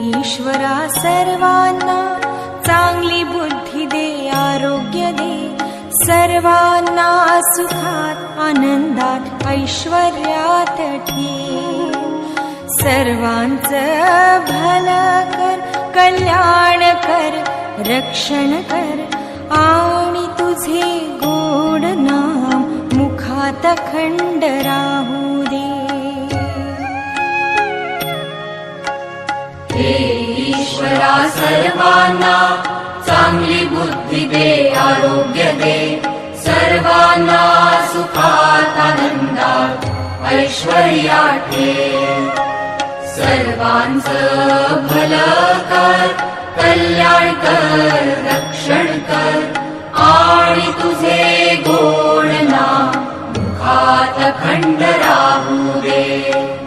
ईश्वरा सर्वांना चांगली बुद्धी दे आरोग्य दे. सर्वांना सुखात आनंदात ऐश्वर्यात सर्वांचं भलं कर कल्याण कर रक्षण कर. आणि तुझे गोड नाम मुखात खंड राहू ईश्वरा सर्वांना चांगली बुद्धी दे आरोग्य दे. सर्वांना भलं कर कल्याण कर रक्षण कर. आणि तुझे गोड नाम मुखात खंड राहू दे